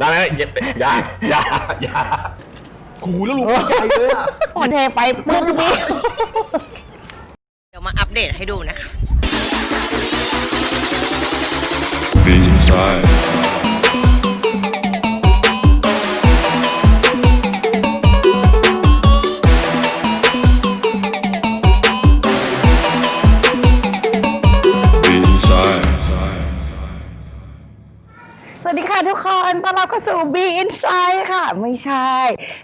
นั่นแหละอย่าอย่าอย่าอย่าหูแล้วลูกใหญ่เลยอะมันเทไปปึ๊บนี่เดี๋ยวมาอัปเดตให้ดูนะคะ Be s i d ค่ะทุกคนต้อนรับเข้าสู่ Be Inside ค่ะ ไม่ใช่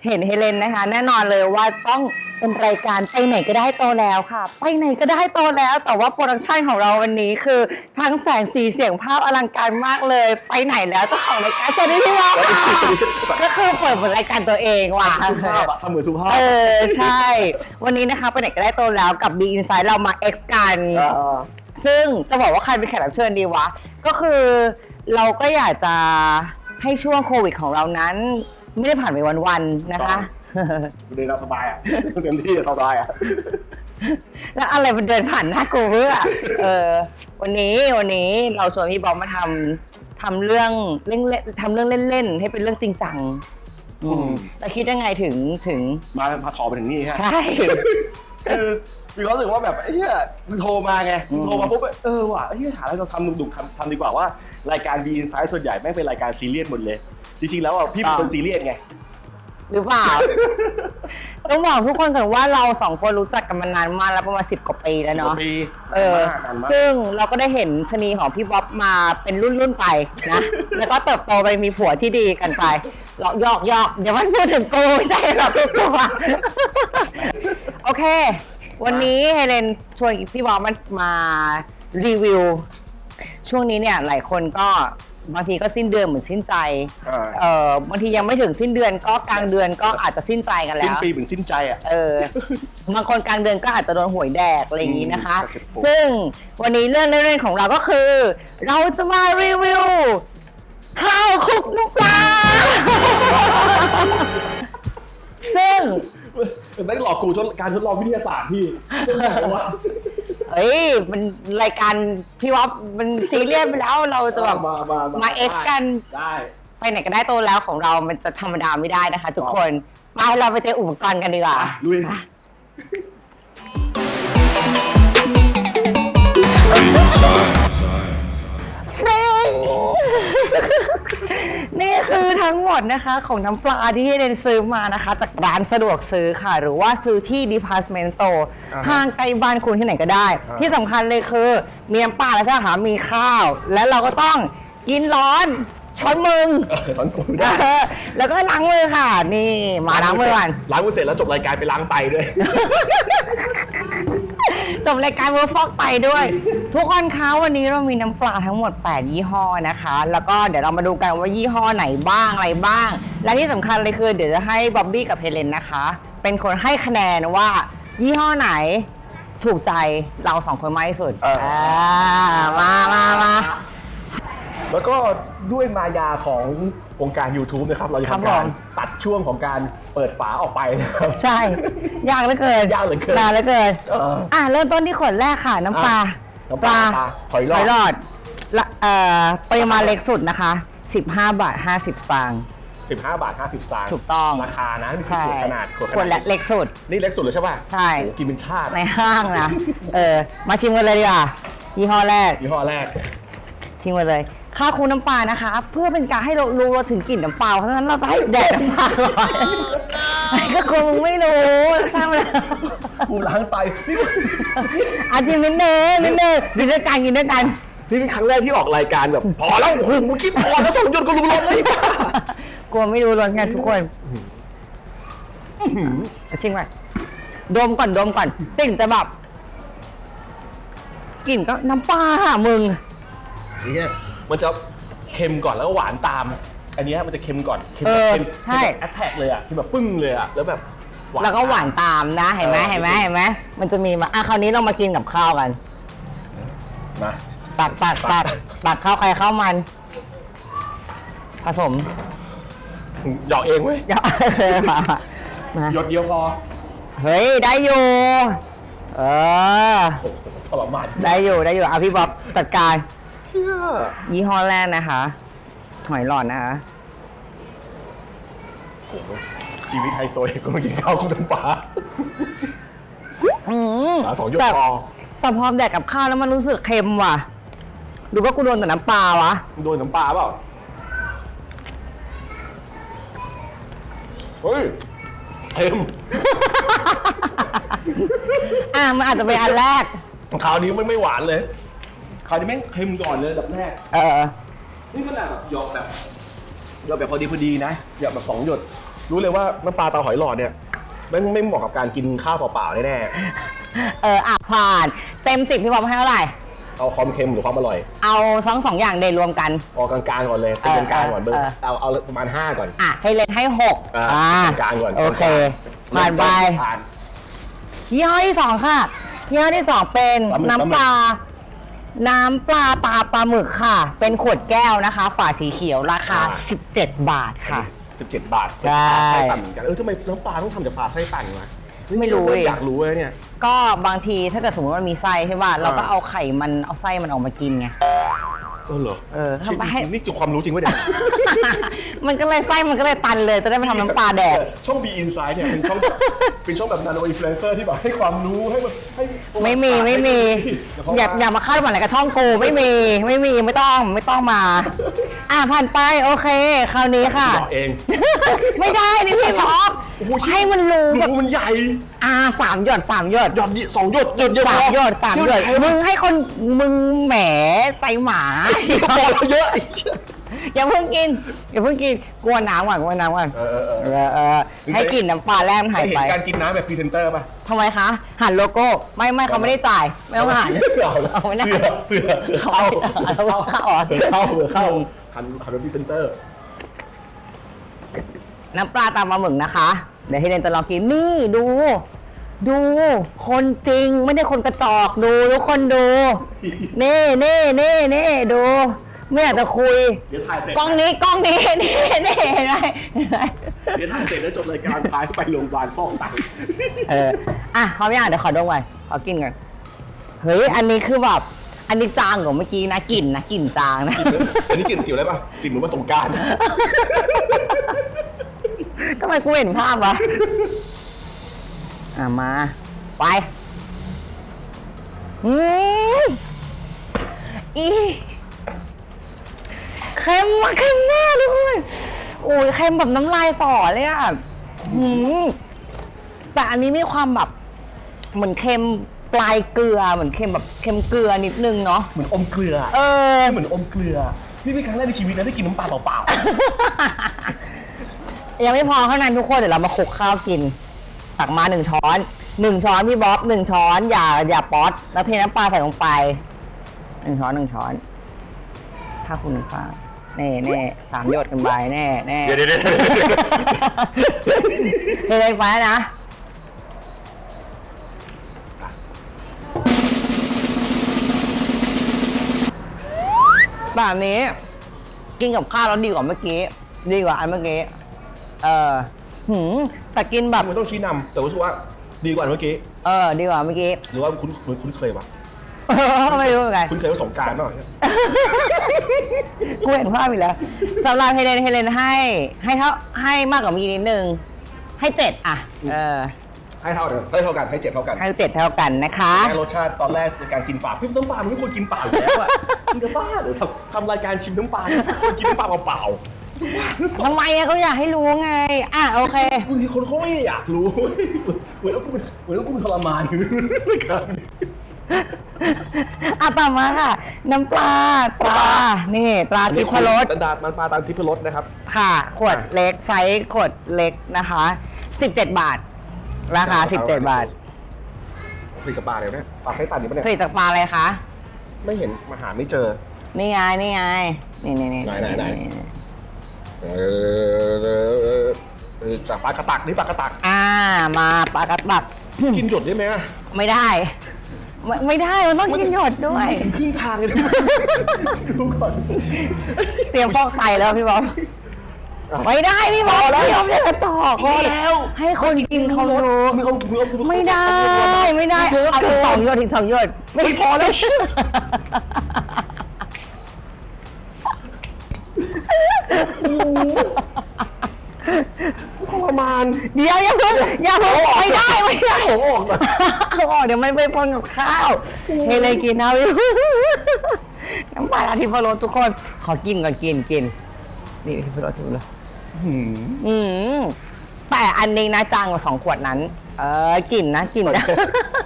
เห็นเฮเลนนะคะ แน่นอนเลยว่าต้องเป็นรายการไปไหนก็ได้โตแล้วค่ะ ไปไหนก็ได้โตแล้ว แต่ว่าโปรดักชันของเราวันนี้คือทั้งแสงสีเสียงภาพอลังการมากเลย ไปไหนแล้วเจ้าของรายการสวัสดีพี่วอลค่ะก็คือเปิดเหมือนรายการตัวเองว่ะสุภาพอะทำเหมือนสุภาพเออใช่ วันนี้นะคะไปไหนก็ได้โตแล้วกับ Be Inside เรามา X กันอ่าซึ่งจะบอกว่าใครเป็นแขกรับเชิญดีวะ ก็คือ เราก็อยากจะให้ช่วงโควิดของเรานั้น ไม่ได้ผ่านไปวันๆนะคะ เดินเราสบายอะเต็มที่สบายอะแล้วอะไรมันเดินผ่านหน้ากูเพื่อเออ วันนี้วันนี้เราชวนพี่บอมมาทำทำเรื่องเล่นๆทำเรื่องเล่นๆให้เป็นเรื่องจริงจังอืมแล้วคิดยังไงถึงถึง มาพาทอไปถึงนี่ฮะใช่ คือ มีความรู้สึกว่าแบบไอ้เหี้ยมันโทรมาไงอืม โทรมาปุ๊บเออว่ะไอ้เหี้ยหาอะไรเราทำดุกๆทำทำดีกว่าว่ารายการบีอินไซด์ส่วนใหญ่แม่งเป็นรายการซีเรียสหมดเลย จริงๆแล้วอะพี่เป็นคนซีเรียสไง หรือเปล่า ต้องบอกทุกคนก่อนว่าเราสองคนรู้จักกันมานานมากแล้วประมาณสิบกว่าปีแล้วเนาะปีเออนานมากนานมากซึ่งเราก็ได้เห็นชะนีของพี่บ๊อบมาเป็นรุ่นรุ่นๆไปนะ แล้วก็เติบโตไปมีผัวที่ดีกันไปหลอกยอกยอกเดี๋ยวมันพูดถึงกูไม่ใช่หรอกกูกลัวโอเค วันนี้เฮเลนชวนพี่บ๊อบมามารีวิว ช่วงนี้เนี่ยหลายคนก็บางทีก็สิ้นเดือนเหมือนสิ้นใจอ่าเออบางทียังไม่ถึงสิ้นเดือนก็กลางเดือนก็อาจจะสิ้นใจกันสิ้นแล้ว ปีเหมือนสิ้นใจอะ เออบางคนกลางเดือนก็อาจจะโดนหวยแดกอะไรอย่างนี้นะคะ อืมครับผม ซึ่งวันนี้เรื่องเล่นๆของเราก็คือ เราจะมารีวิวข้าวคลุกน้ำปลาซึ่ง ไม่หลอกกูทดการทดลองวิทยาศาสตร์พี่เอ้ยมันรายการพี่วอฟมันซีเรียสไปแล้วเราจะแบบมามามาเอ็กกันได้ไปไหนก็ได้โตแล้วของเรามันจะธรรมดาไม่ได้นะคะ ทุกคนมาเราไปเตรียมอุปกรณ์กันดีกว่าลุยฟิง นี่คือทั้งหมดนะคะของน้ำปลาที่เรนซื้อมานะคะ จากร้านสะดวกซื้อค่ะ หรือว่าซื้อที่ Department Store อ่าฮะห้างใกล้บ้านคุณที่ไหนก็ได้ อ่า ที่สำคัญเลยคือมีน้ำปลาแล้วถ้าหามีข้าว และเราก็ต้องกินร้อนช้อนมึงเออตอนกูเออแล้วก็ล้างมือค่ะ นี่มาล้างมือก่อน ล้างมือเสร็จแล้วจบรายการไปล้างไตด้วย จบรายการเวิร์ฟอกไปด้วย ทุกคนคะวันนี้เรามีน้ำปลาทั้งหมด 8 ยี่ห้อนะคะ แล้วก็เดี๋ยวเรามาดูกันว่ายี่ห้อไหนบ้างอะไรบ้าง และที่สำคัญเลยคือเดี๋ยวจะให้บ๊อบบี้กับเฮเลนนะคะ เป็นคนให้คะแนนว่า ยี่ห้อไหนถูกใจเราสองคนมากที่สุดเอออ่ามามามา แล้วก็ด้วยมายาของวงการ YouTube นะครับ เราจะครับทำการผม ตัดช่วงของการ เปิดฝาออกไปนะครับ ใช่ ยากเหลือเกินยากเหลือเกินนานเหลือเกินเอออะเริ่มต้นที่ขวดแรกค่ะน้ำปลาอะน้ำปลาหอยหลอด หอดละเอ่อปริมาณเล็กสุดนะคะ 15 บาท 50 สตางค์ 15 บาท 50สตางค์ถูกต้อง ราคานะนี่คือใช่ขวดขนาดขวดขวดขนาและดเล็กสุด นี่เล็กสุดเลยใช่ป่ะใช่ โอ้โหกินเป็นชาติในห้างนะ เออ มาชิมกันเลยดีกว่ายี่ห้อแรก ยี่ห้อแรก ชิมกันเลย ข้าวคูน้ำปลานะคะ เพื่อเป็นการให้เรารู้ว่าถึงกลิ่นน้ำปลาเพราะฉะนั้นเราจะให้แดดน้ำปลาก่อนก็คงไม่รู้สร้างมาแล้วกูล้างไตนี่อาจิมนิดนึงนิดนึงกินด้วยกันกินด้วยกันนี่เป็นครั้งแรกที่ออกรายการแบบ พอแล้วโอ้โหเมื่อกี้พอแล้วสองหยดก็รู้ลงเลยกลัวไม่รู้รสไงทุกคนเอาชิมก่อนดมก่อนดมก่อนกลิ่นจะแบบกลิ่นก็น้ำปลาอะมึง เนี่ย มันจะเค็มก่อนแล้วก็หวานตาม อันเนี้ยมันจะเค็มก่อนเค็มเอแบบอเค็มใช่ แอทแทกเลยอะที่แบบปึ้งเลยอะแล้วแบบแล้วก็หวานตามนะเห็นไหมเออ เห็นไหมเห็นไหมมันจะมีมาอะคราวนี้เรามากินกับข้าวกัน มา ตักตักตักตักข้าวใครข้าวมัน ผสมหยอกเองเว้ยเดี๋ยวเออมามาหยดเดียวพอเฮ้ย ได้อยู่ เออ โอ้โหทรมานได้อยู่ได้อยู่เอาพี่บ๊อบจัดการเชื่อยี่ห้อแรกนะคะ หอยหลอดนะคะชีวิตไฮโซเอกก็มากินข้าวกับน้ำปลาอืมหาสองหยดแต่พอแต่พอแดกกับข้าวแล้วมันรู้สึกเค็มว่ะ ดูว่ากูโดนแต่น้ำปลาวะ โดนน้ำปลาเปล่า เฮ้ยเค็มอะ มันอาจจะเป็นอันแรก คราวนี้มันไม่หวานเลย คราวนี้แม่งเค็มก่อนเลยอันดับแรก เออ นี่ขนาดแบบหยอกแบบหยอกแบบพอดีพอดีนะหยอกแบบสองหยด รู้เลยว่าน้ำปลาตาหอยหลอดเนี่ยแม่งไม่เหมาะกับการกินข้าวเปล่าๆแน่เอออะผ่าน เต็มสิบพี่บอมให้เท่าไหร่ ๆเอาความเค็มหรือความอร่อยเอาสองสองอย่างเดรวมกัน เอากลางๆก่อนเลยเป็นกลางๆก่อนเบอร์เออ เอาเอาประมาณ5ก่อนอะ ให้เล่นให้หกอ่ากลางๆก่อนโอเคผ่านไปผ่าน ยี่ห้อที่สองค่ะยี่ห้อที่สองเป็นปลาหมึกน้ำปลา น้ำปลาตาปลาหมึกค่ะ เป็นขวดแก้วนะคะ ฝาสีเขียวราคา17 บาทค่ะ 17 บาทใช่ไส้ตันเหมือนกันเออทำไมน้ำปลาต้องทำจากปลาไส้ตันวะไม่รู้เลยอยากรู้เลยเนี่ย ก็บางทีถ้าเกิดสมมติว่ามันมีไส้ใช่ป่ะเราก็อ่าเอาไข่มันเอาไส้มันออกมากินไง เออเหรอเออจริงทำให้ๆนี่จุกความรู้จริงวะเนี่ยมันก็เลยไส้มันก็เลยตันเลยจะได้ไปทำน้ำปลาแดก ช่อง B Inside เนี่ยเป็นช่องแบบเป็นช่องแบบนาโนอินฟลูเอนเซอร์ที่แบบให้ความรู้ให้แบบให้ประวัติไม่มีไม่มีเดี๋วเขอย่าอย่ามาคาดหวังอะไรกับช่องกูไม่มีไม่มีไม่ต้องไม่ต้องมา อะผ่านไปโอเค คราวนี้ค่ะบอกเอง ไม่ได้นี่พี่ท็อปโอ้โห ให้มันรู้แบบรูมันใหญ่ อ่าสามหยดสามหยดหยอดดิสองหยดหยดเดียวสามหยดสามหยดเดียวมึงให้คนมึงแหมใจหมา พอแล้วเยอะ อย่าเพิ่งกินอย่าเพิ่งกินกลัวน้ำก่อนกลัวน้ำก่อนเออเออเออ เออเออให้กลิ่นน้ำปลาแรมหายเห็ไปนการกินน้ำแบบพรีเซนเตอร์ป่ะทำไมคะ หันโลโก้ไม่ไม่เขาไม่ได้จ่ายไม่ต้องหันเอาเอาไม่ได้เผื่อเผื่อเขาเข้าเข้าอ่อนเผื่อเข้าเผื่อเข้า หันหันเป็นพรีเซนเตอร์ น้ำปลาตามปลาหมึกนะคะ เดี๋ยวให้เรนจะลองกินนี่ดู ดูคนจริงไม่ได้คนกระจอกดูทุกคนดูนี่นี่นี่นี่ดู ไม่อยากจะคุย เดี๋ยวถ่ายเสร็จกล้องนี้กล้องนี้นี่นี่เห็นไหมเห็นไหมเดี๋ยวถ่ายเสร็จแล้วจบรายการพายไปโรงพยาบาลฟอกไตเอออะพร้อมยังเดี๋ยวขอดมก่อนขอกินก่อนเฮ้ยอันนี้คือแบบ อันนี้จางกว่าเมื่อกี้นะกลิ่นนะกลิ่นจางนะ อันนี้กลิ่นเกี่ยวอะไรป่ะกลิ่นเหมือนผสมการ ทำไมกูเห็นภาพวะ อะมา ไปอืมอีเค็มมากเค็มมากทุกคนโอ้ยเค็มแบบน้ำลายสอเลยอะอืมแต่อันนี้มีความแบบ เหมือนเค็ม ปลายเกลือเหมือนเค็มแบบเค็มเกลือนิดนึงเนาะเหมือนอมเกลือเออ เหมือนอมเกลือนี่เป็นครั้งแรกในชีวิตนะได้กินน้ำปลาเปล่ายังไม่พอเท่านั้นทุกคนเดี๋ยวเรามาคลุกข้าวกิน ตักมาหนึ่งช้อนหนึ่งช้อนพี่บ๊อบหนึ่งช้อน อย่าอย่าป๊อตแล้วเทน้ำปลาใส่ลงไปหนึ่งช้อนหนึ่งช้อนถ้าคุณฟ้าแน่แน่สามหยดกันไปแน่แน่ๆเดี๋ยวเดี๋ยวเดี๋ยว เทเลยไปนะ แบบนี้ กินกับข้าวแล้วดีกว่าเมื่อกี้ ดีกว่าอันเมื่อกี้ เออหืมแต่กินแบบ มันต้องชี้นำแต่รู้สึกว่าดีกว่าเมื่อกี้ เออ ดีกว่าเมื่อกี้ หรือว่าคุณคุณคุณเคยปะไม่รู้เหมือนกัน คุณเคยว่าสงกรารป่ะเนี่ยกูเห็นภาพอีกแล้วสำหรับเฮเลนเฮเลนให้ ให้เท่าให้มากกว่าเมื่อกี้นิดนึง ให้เจ็ดอะ เออ ให้เท่ากันให้เท่ากันให้เจ็ดเท่ากันให้เจ็ดเท่ากันนะคะแค่รสชาติตอนแรกในการกินปลาพี่น้ำปลามันไม่ควรกินเปล่าอยู่แล้วอะมึงจะบ้าเหรือทำทำรายการชิมน้ำปลาควรกินน้ำปลาเปล่าทำไมอะเขาอยากให้รู้ไง อะโอเคๆบางทีคนเขาไม่อยากรู้เหมือนว่ากูเป็นเหมือนว่ากูเป็นทรมานอยู่รายการนี้อะต่อมาค่ะ น้ำปลาตรานี่ตราทิพรสดาดมันปลาตามทิพรสนะครับ ค่ะ ขวดเล็กไซส์ขวดเล็กนะคะ 17 บาท ราคา 17 บาทผลิตกับปลาเดี๋ยวนะปลาไข่ตันนี่ปะเนี่ยผลิตจากปลาอะไรคะ ไม่เห็นมาหาไม่เจอ นี่ไง นี่ไง นี่นี่นี่ไหนไหนไหน เออเออจากปลากระตักนี่ปลากระตัก อ่า มาปลากระตัก กินหยดได้ไหมอะไม่ได้ ไม่ไม่ได้ มันต้องกินหยดด้วยถึงครึ่งทางเลยนะ ดูก่อน เตรียมฟอกไตแล้วพี่บอม ไม่ได้พี่บอมแล้วยอมจะกระจอกพอแล้วให้คนกินเขารู้มึงเอามึงเอาไม่ได้ไม่ได้เยอะเอาเกิถึงนสองหยดถึงสองหยดไม่พอแล้วคเดี๋ยวอย่าเพิ่งอย่าเพิ่งไม่ได้ไม่ได้เอาออกนะเอาออกเดี๋ยวมันไปปนกับข้าวเฮเลยกินเอาอยู่น้ำปลาอาทิพรสทุกคน ขอกินก่อนกินกินนี่อาทิพรสชิมเลย หืมอืมแต่อันนี้นะจางกว่าสองขวดนั้น เออกลิ่นนะกลิ่นนะ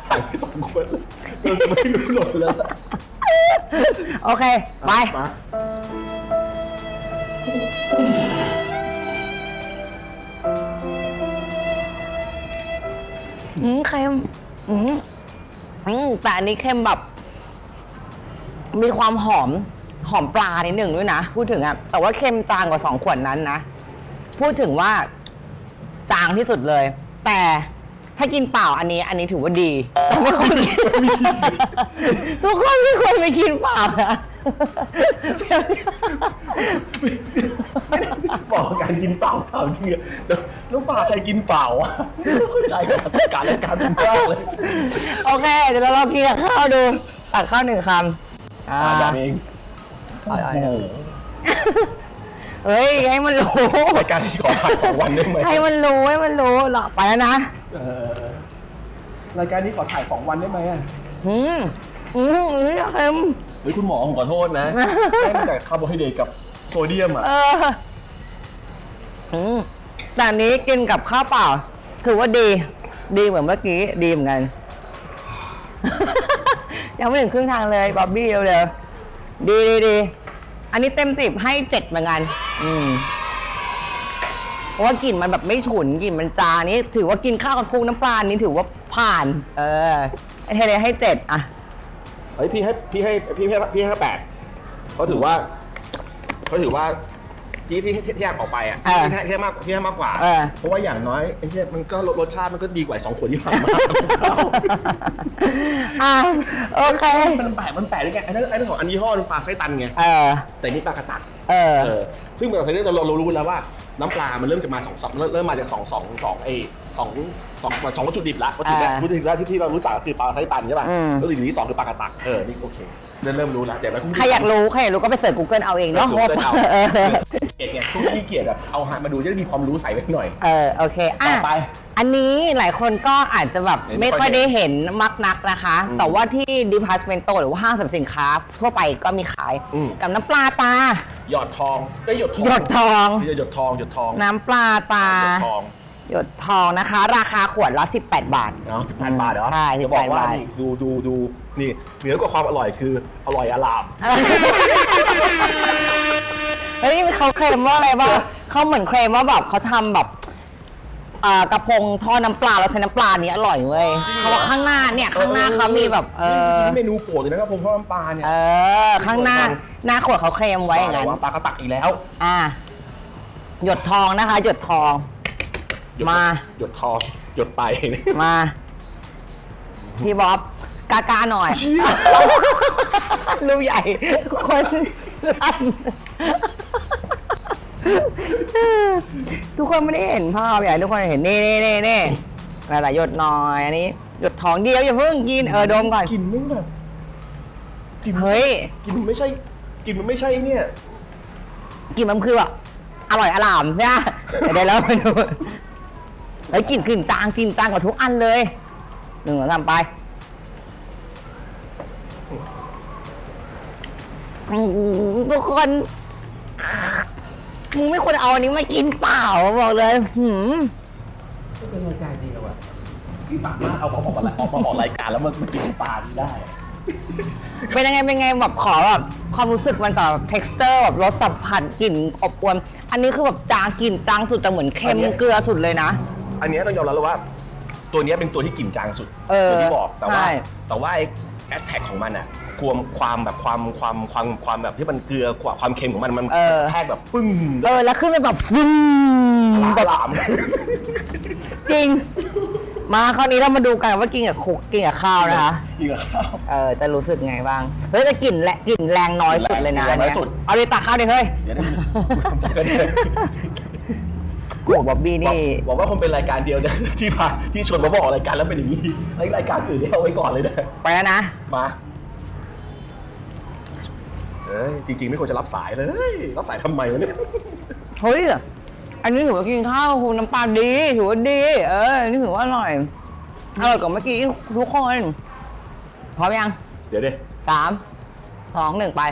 หายไปสองคนเออไม่รู้หล่นแล้วโอเค ไป มาอืมเค็มอืมอืมแต่อันนี้เค็มแบบ มีความหอมหอมปลานิดหนึ่งด้วยนะ พูดถึงอะแต่ว่าเค็มจางกว่าสองขวดนั้นนะ พูดถึงว่า จางที่สุดเลย แต่ถ้ากินเปล่าอันนี้ อันนี้ถือว่าดีแต่ไม่ควรกินทุกคนไม่ควรไปกินเปล่านะ บอกว่าการกินเปล่าเปล่าจริงอะแล้วแล้วปลาใครกินเปล่าวะไม่เข้าใจกับการรายการมันมากเลยโอเค เดี๋ยวเราลองกินกับข้าวดูตักข้าวหนึ่งคำอ่าอ่าอย่างเองอ่าโอ้โห เฮ้ยให้มันรู้ รายการที่ขอพักสองวันได้ไหมให้มันรู้ให้มันรู้หรอไปแล้วนะเออรายการนี้ขอถ่ายสองวันได้ไหมอะอืมอืมอืมเค็มเฮ้ยคุณหมอผมขอโทษนะได้แต่คาร์โบไฮเดรตกับโซเดียมอะเอออืมแต่อันนี้กินกับข้าวเปล่า ถือว่าดี ดีเหมือนเมื่อกี้ ดีเหมือนกัน ยังไม่ถึงครึ่งทางเลยบ๊อบบี้เร็วๆดีดีดี อันนี้เต็มสิบให้เจ็ดเหมือนกัน อืมเพราะว่ากลิ่นมันแบบไม่ฉุนกลิ่นมันจานี่ถือว่ากินข้าวกับคุกน้ำปลานี่ถือว่าผ่าน เออไอเทเลให้เจ็ดอะเฮ้ยพี่ให้พี่ให้พี่ให้พี่ให้แปดเขาถือว่าเขาถือว่า ที่ที่ที่แยกออกไปอะเออที่ให้ที่ให้มากที่ให้มากกว่า เออ เพราะว่าอย่างน้อยไอ้ที่มันก็รสชาติมันก็ดีกว่าไอ้สองขวดที่ผ่านมาอะโอเค มันแปลกมันแปลกด้วยไงไอ้นั่นไอ้นั่นของอันยี่ห้อมันปลาไส้ตันไงเออ แต่นี่ปลากระตักเออ เออซึ่งเราเคยเราเรารู้แล้วว่า น้ำปลามันเริ่มจะมาสองสองเริ่มเริ่มมาจากสองสองสองไอ้สองสองสองวัตถุดิบละวัตถุดิบอ่าวัตถุดิบแรกที่ที่เรารู้จักก็คือปลาไส้ตันใช่ป่ะอืม วัตถุดิบที่สองคือปลากระตักเออนี่โอเคเริ่มเริ่มรู้แล้วเดี๋ยวแล้วคุณใครอยากรู้ใครอยากรู้ก็ไปเสิร์ช Google เอาเองเนาะเกิดเอาเออเกลียดไงทุกที่เกลียดแบบเอาหามาดูจะได้มีความรู้ใส่ไว้หน่อย เออโอเคอะต่อไป อันนี้หลายคนก็อาจจะแบบไม่ไม่ค่ค่ออยยได้ได้เห็นมักนักนะคะอืมแต่ว่าที่ Departmento หรือว่าห้างสรรพสินค้า ทั่วไปก็มีขาย อืม กับน้ำปลาตา หยอดทองได้หยดทองหยดทอง นี่จะหยดทองหยดทองน้ำปลาตา หยดทองหยดทองนะคะ ราคาขวดละ 18 บาท เนาะสิบแปดบาทเหรอใช่จะบอกว่า18บาท นี่ดูดูดูนี่เหนือกว่าความอร่อยคืออร่อยอลามเฮ้ยเขาเคลมว่าอะไรบ้างเขาเหมือนเคลมว่าแบบเขาทำแบบ อ่ากระพงทอดน้ำปลาแล้วใช้น้ำปลานี้อร่อยเว้ยเขาบอกข้างหน้าเนี่ยข้างหน้าเขามีแบบเออนี่เมนูโปรดเลยนะครับผมทอดน้ำปลาเนี่ยเออข้างหน้าหน้าขวดเขาเคลมไว้อย่างนั้นว่าปลากระตักอีกแล้ว อ่า หยดทองนะคะ หยดทองหยดมา หยดทองหยดไปมาพี่บ๊อบกากาหน่อยลูกใหญ่คนลั่น ทุกคนไม่ได้เห็นภาพอยากให้ทุกคนเห็นนี่นี่นี่นี่อะไรหยดหน่อยอันนี้หยดทองเดียวอย่าเพิ่งกินเออดมก่อนกินไม่แบบกินเฮ้ยกินมันไม่ใช่กินมันไม่ใช่เนี่ย กลินมันคือแบบอร่อยอร่ามใช่ไหมเดี๋ยวเราไปดูเฮ้ยกลิ่นกลิ่นจางจริงจางกว่าทุกอันเลยหนึ่งสองสามไปอื้อหือทุกคน มึงไม่ควรเอาอันนี้มากินเปล่าบอกเลยหืมก็เป็นรายการดีแล้วอะที่สามารถเอาของออกมาออกมาออกรายการแล้วมันมันกินปลาได้เป็นยังไงเป็นไงแบบขอแบบความรู้สึกมันก่อนแบบ texture แบบรสสัมผัสกลิ่นอบอวลอันนี้คือแบบจางกลิ่นจางสุดแต่เหมือนเค็มเกลือสุดเลยนะ อันเนี้ยต้องยอมรับเลยว่า ตัวเนี้ยเป็นตัวที่กลิ่นจางสุดเออตัวที่บอกแต่ว่า ใช่ แต่ว่าไอ้แอดแท็กของมันอะ ความความแบบความความความความแบบที่มันเกลือความความเค็มของมันมันเออ แทกแบบปึ้งเออแล้วขึ้นไปแบบฟึ้งแบบหลามจริง มาคราวนี้เรามาดูกันว่ากินกับคุกกินกับข้าวนะคะ กินกับข้าว เออจะรู้สึกไงบ้าง เฮ้ยแต่กลิ่นและกลิ่นแรงน้อยสุดเลยนะแรงน้อยเนี่ยสุด เอาดิตักข้าวดิเฮ้ยเดี๋ยวนะทำใจกันเลยโอ้บ๊อบบี้บอกนี่ บอกว่าคงเป็นรายการเดียวนะที่พาที่ชวนมาบอกรายการแล้วเป็นอย่างนี้ไอ้รายการอื่นนี่เอาไว้ก่อนเลยนะไปแล้วนะมา เอ้ยจริงๆ ไม่ควรจะรับสายเลย รับสายทำไมวะเนี่ย เฮ้ยไออันนี้ถือว่ากินข้าวคุณน้ำปลาดี ถือว่าดี เอออันนี่ถือว่าอร่อย อร่อยกว่าเมื่อกี้ทุกคน พร้อมยังเดี๋ยวดิสามสองหนึ่งไป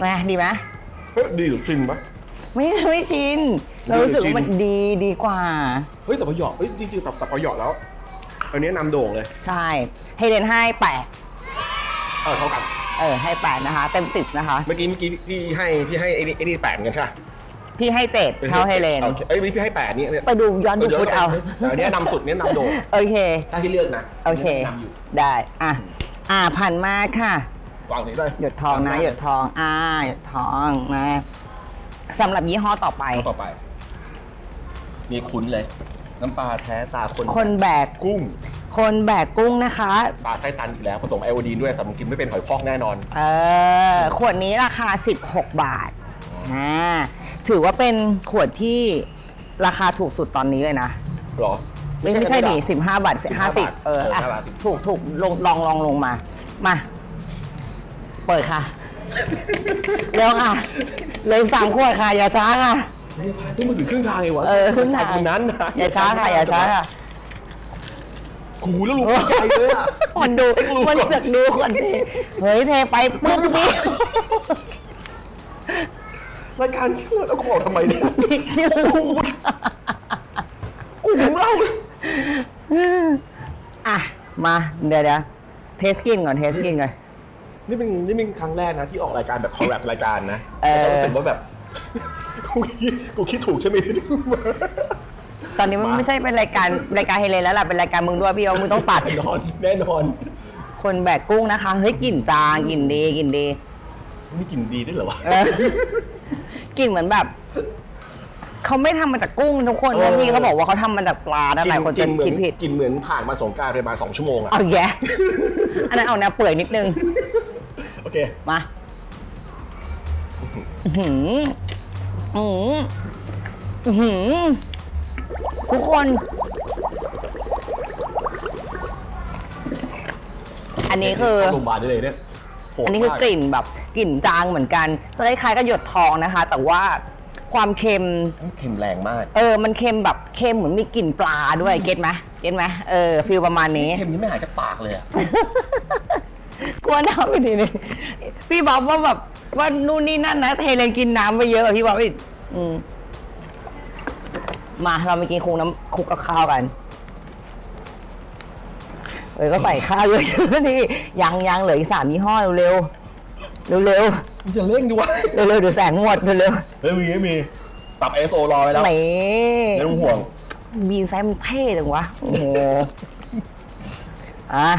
แม่ดีไหมเฮ้ยดีหรือชินปะ ไม่ไม่ชิน เรารู้สึกว่ามันดีดีกว่า เฮ้ยแต่พอหยอกเฮ้ยจริงๆแต่แต่พอหยอกแล้ว อันนี้นำโด่งเลย ใช่ให้เดนให้แปดเออเท่ากัน เออให้แปดนะคะ เต็มสิบนะคะ เมื่อกี้เมื่อกี้พี่ให้พี่ให้ไอ้นี่ไอ้นี่แปดเหมือนกันใช่ปะพี่ให้เจ็ดเท่าให้เลน โอคเอ้ยพี่ให้แปดนี่เนี่ยไปดูย้อนดูฟุตเอา แต่อันนี้นำสุดเนี่ยนำโด่งโอเค ถ้าที่เลือกนะโอเค นำอยู่ได้ อะ อ่าผ่านมาค่ะ วางนี้เลยหยดทองนะ หยดทอง อ่า หยดทองนะสำหรับยี่ห้อต่อไป ต่อไป มีคุ้นเลย น้ำปลาแท้ตาคนคนแบก กุ้ง คนแบกกุ้งนะคะ ปลาไส้ตันอีกแล้วผสมไอโอดีนด้วยแต่มันกินไม่เป็นหอยพอกแน่นอน เออ ขวดนี้ราคา 16 บาทอ่าถือว่าเป็นขวดที่ราคาถูกสุดตอนนี้เลยนะ หรอ ไม่ไม่ใช่ดิสิบห้าบาท15ห้าสิบเอออะ15บาท ถูกถูกลงลองลองลงมา มา เปิดค่ะ เร็วค่ะ เลยสามขวดค่ะ อย่าช้าค่ะ นี่มันถึงครึ่งทางเลยวะเออขึ้นทางตรงนั้นนะอย่าช้าค่ะอย่าช้าค่ะโอ้โหแล้วลูกใหญ่เลยอะมันดูให้รู้ก่อนมันเสึกดูคนเทเฮ้ยเทไปปึ๊บนี่รายการชื่อแล้วกูบอกทำไมเนี่ยพริกชื่อลุงโอ้โหเล่าอะมาเดี๋ยวเดี๋ยวเทสกินก่อนเทสกินก่อน นี่เป็นนี่เป็นครั้งแรกนะที่ออกรายการแบบคอลแลบรายการนะเออ แล้วก็รู้สึกว่าแบบ กูคิดกูคิดถูกใช่ไหมตอนนี้มันมา ไม่ใช่เป็นรายการรายการเฮเลนแล้วล่ะเป็นรายการมึงด้วยพี่เอามึงต้องตัด แน่นอนแน่นอนคนแบกกุ้งนะคะเฮ้ยกลิ่นจางกลิ่นดีกลิ่นดีมีกลิ่นดีด้วยเหรอวะ เออกลิ่นเหมือนแบบเขาไม่ทำมาจากกุ้งทุกคนเออ นะพี่เขาบอกว่าเขาทำมาจากปลานะหลายคนจะเหมือคิดผิดกลินเหมือนผ่านมาสงกรารไปมาสองชั่วโมงอะเอาแยะอันนั้นเอาแนวเปื่อยนิดนึงโอเค มาอื้อ หืออือหืออื้อหือทุกคน อันนี้คือเข้าโรงพยาบาลได้เลยเนี่ยโหดอันนี้คือกลิ่นแบบกลิ่นจางเหมือนกันจะคล้ายๆกับหยดทองนะคะ แต่ว่าความเค็มเค็มแรงมาก เออ มันเค็มแบบเค็มเหมือนมีกลิ่นปลาด้วย เก็ตไหมเก็ตไหมเออฟิลประมาณนี้ เค็มนี่ไม่หายจากปากเลยอะ กลัวน้ำไปทีนึงพี่บ๊อบว่าแบบ ว่านู่นนี่นั่นนะเทเลนกินน้ำไปเยอะอะพี่บ๊อบอีกอืมมาเราไปกินคุกน้ำคุกกับข้าวกันเออก็ใส่ข้าวเยอะๆนี่ยังยังเหลืออีกสามยี่ห้อเร็วๆเร็วมึงจะเร่งดูวะๆเร็วๆเดี๋ยวแสงงวดเร็วเฮ้ยมีไม่มีปรับ ISO รอไว้ๆแล้วไหนไม่ต้องห่วงบีนไซส์มันเท่จังวะโอ้โหอะ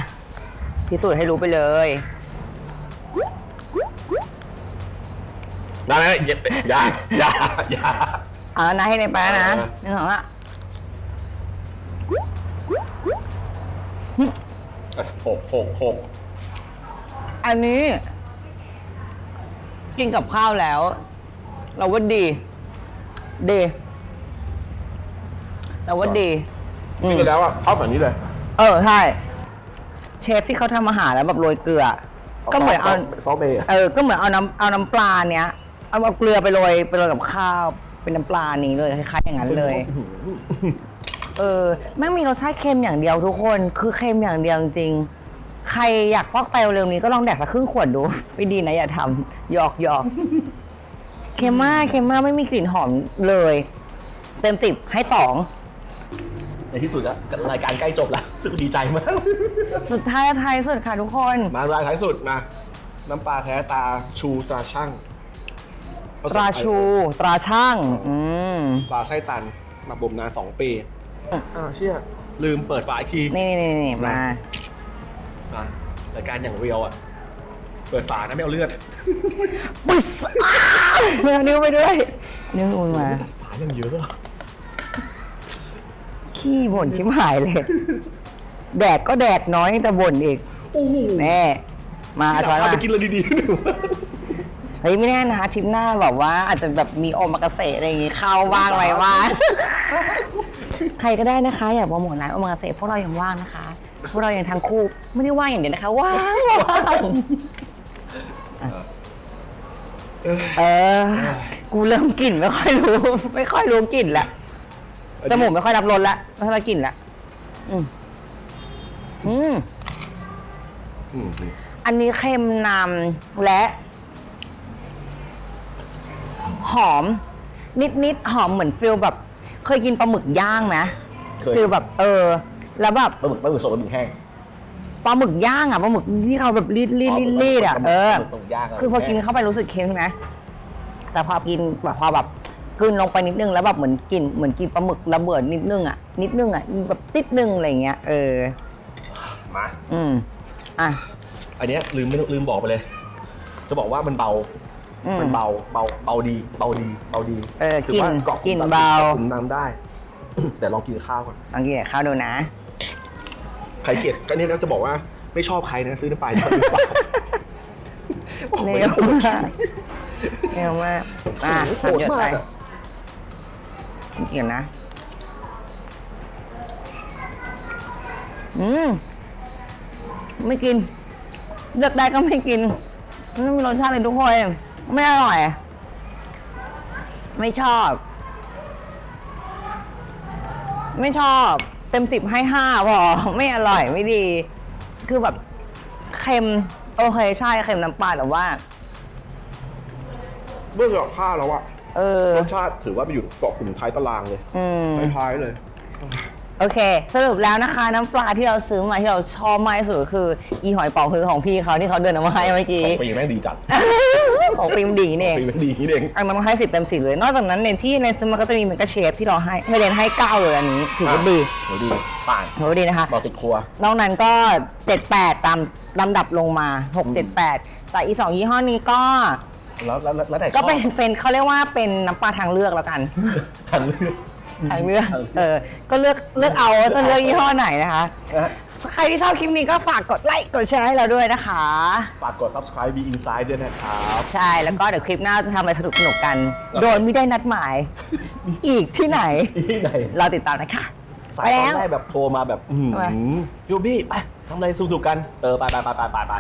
พิสูจน์ให้รู้ไปเลย ได้ไหมอย่าอย่าอย่า เอาแล้วนะให้ในไปแล้วนะเออหนึ่งสองละหกหกหกอันนี้ กินกับข้าวแล้ว เราว่าดี ดี เราว่าดีอืนี่มไปแล้วอะชอบแบบนี้เลย เออใช่เชฟที่เขาทำอาหารแล้วแบบโรยเกลือ ก็เหมือนเอาซอสเบย์อะเออก็เหมือนเอาน้ำเอาน้ำปลาเนี้ย เอาเอาเกลือไปโรยไปโรยกับข้าวเป็นน้ำปลานี้เลยคล้ายๆอย่างนั้นเลย เออแม่งมีรสชาติเค็มอย่างเดียวทุกคน คือเค็มอย่างเดียวจริงๆใครอยากฟอกไตเร็วๆนี้ก็ลองแดกสักครึ่งขวดดู ไม่ดีนะอย่าทำหยอกหยอกเค็มมากเค็มมากไม่มีกลิ่นหอมเลย เต็มสิบให้สองในที่สุดแล้วรายการใกล้จบแล้วรู้สึกดีใจมาก สุดท้ายและท้ายสุดค่ะทุกคน มารายท้ายสุดมา น้ำปลาแท้ตาชูตราช่าง ตราชู ตราช่าง อืม ปลาไส้ตันมาบ่มนานสองปีอ้าวเชี่ยลืมเปิดฝาอีกทีนี่นี่นี่มามารายการอย่างเรียวอะ เปิดฝานะไม่เอาเลือดปึ๊สอ้าวไม่เอานิ้วไปด้วย นิ้วมือมา ฝาอย่างเยอะอะขี้บ่นชิมหายเลย แดกก็แดกน้อยแต่บ่นอีกโอ้โหแน่มาช้อนเอามา ไปกินเลยดีเฮ้ยไม่แน่นะทริปหน้าแบบว่าอาจจะแบบมีโอมากาเสะอะไรอย่างงี้เข้าว่างอะไรว่างใครก็ได้นะคะ อยากโปรโมทร้านโอมากาเสะพวกเรายังว่างนะคะ พวกเรายังทั้งคู่ไม่ได้ว่างอย่างเดียวนะคะว่างว่างๆเออ กูเริ่มกลิ่นไม่ค่อยรู้ ไม่ค่อยรู้กลิ่นละจมูกไม่ค่อยรับรสละไม่ค่อยรับกลิ่นละอืมอืมอืมอันนี้เค็มนำและห อมนิดนิดๆหอมเหมือนฟิลแบบ เคยกินปลาหมึกย่างไหมเคย ฟิลแบบเออ แล้วแบบปลาหมึกปลาหมึกสดปลาหมึกแห้งปลาหมึกย่างอะปลาหมึกที่เขาแบบรีดรีดรีดรีดอะเออ ปลาหมึกย่างะคือพอกินเข้าไปรู้สึกเค็มใช่ไหมแต่พอกินแบบพอแบบกลืนลงไปนิดนึงแล้วแบบเหมือนกินเหมือนกินปลาหมึกระเบิดนิดนึงอะนิดนึงอะแบบติดนึงอะไรเงี้ยเออ มา อืมอะอันเนี้ยลืมไม่ลืมบอกไปเลย จะบอกว่ามันเบา อืมมันเบาเบาเบาดีเบาดีเบาดีเออถืว่ากินเกาะกินลุ่มเบา กะกลุ่มน้ำได้ แต่ลองกินข้าวก่อน ลองกินกับข้าวดูนะ ใครเกลียดก็เนี่ยนะจะบอกว่าไม่ชอบใครนะซื้อน้ำปลาซื้อฝากเร็วมากเร็วมากอะโหทำดหยดมาไปกอะกินนะ อืม ไม่กิน เลือกได้ก็ไม่กินไม่มีรสชาติเลยทุกคน ไม่อร่อย ไม่ชอบ ไม่ชอบ เต็มสิบให้ห้าพอไม่อร่อยไม่ดี คือแบบเค็มโอเคใช่เค็มน้ำปลาแต่ว่า เมื่อกับข้าวแล้วอะเออรสชาติถือว่าไปอยู่เกาะกลุ่มท้ายตารางเลยอืม ท้ายๆเลย โอเค สรุปแล้วนะคะ น้ำปลาที่เราซื้อมาที่เราชอบมากที่สุดก็คือ อีหอยเป๋าฮือของพี่เขาที่เขาเดินเอามาให้เมื่อกี้ ของฟรีแม่งดีจัดของฟิล์มดีนี่ฟรีแม่งดีนี่เองอันนั้นให้สิบเต็มสิบเลย นอกจากนั้นในที่ในซื้อมาก็จะมีเหมือนกับเชฟที่เราให้เฮเลนให้เก้าเลยอันนี้ถือว่าดีถือดีป่านถือว่าดีนะคะบอกติดครัวนอกนั้นก็เจ็ดแปดตามลำดับลงมาหกเจ็ดแปดแต่อีสองยี่ห้อนี้ก็แล้วแล้วแล้วไหนก็เป็นเป็นเขาเรียกว่าเป็นน้ำปลาทางเลือกแล้วกันหันเลือก ทางเลือกเออก็เลือกเลือกเอาว่าจะเลือกยี่ห้อไหนนะคะนะฮะใครที่ชอบคลิปนี้ก็ฝากกดไลค์กดแชร์ให้เราด้วยนะคะ ฝากกด subscribe Be Inside ด้วยนะครับ ใช่แล้วก็เดี๋ยวคลิปหน้าจะทำอะไรสนุกสนุกๆกัน โดยไม่ได้นัดหมาย อีกที่ไหนที่ไหนเราติดตามนะคะ สาไปยตแล้อนวแรกแบบโทรมาแบบอืมทำไมโยบี้ไป ทำอะไรสุกๆกัน เออไปไปไปไปไปไป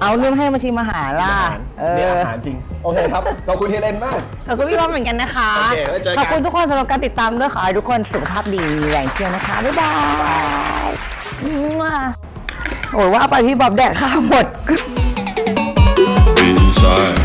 เอาเรื่องให้มาชิมอาหารล่ะเอนี่ออาหารจริง โอเคครับขอบคุณเฮเลนมากขอบคุณพี่ว่าเหมือนกันนะคะโอเคขอบคุณทุกคนสำหรับการติดตามด้วยขอให้ทุกคนสุขภาพดีมีแรงเที่ยวนะคะ บ๊ายบายโอ้ยว่าไปพี่บอบแดกข้าวหมด inside.